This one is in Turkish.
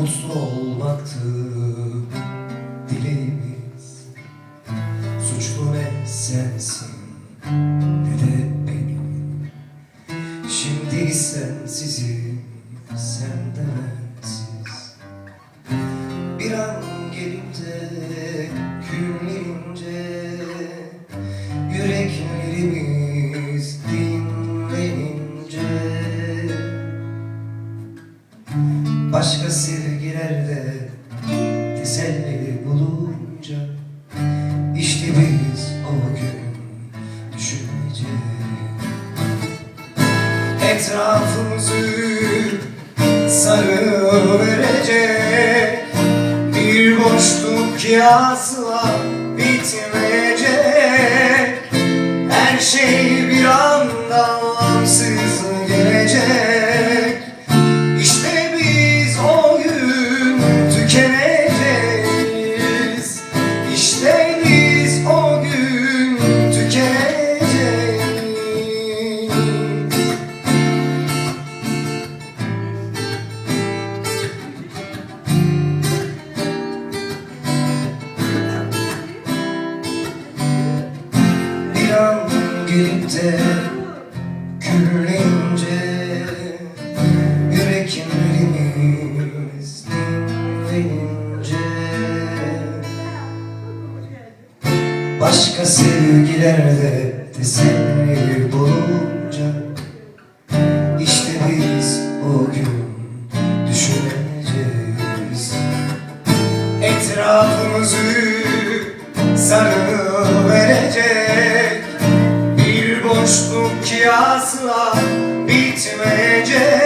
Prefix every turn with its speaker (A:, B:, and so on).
A: Mutlu olmaktı dileğimiz. Suçlu ne sensin ne de benim. Şimdi sensizim sen de bensiz. Bir an gelip de günlerince Yüreklerimiz dinlenince. Başka Etrafımızı sarı verecek Bir boşluk ki asla bitmeyecek. Her şey bir anda gelip de gürleyince Yüreklerimiz dinleyince. Başka sevgilerde teselli bulunca İşte biz o gün düşüneceğiz. Etrafımızı bitmeyecek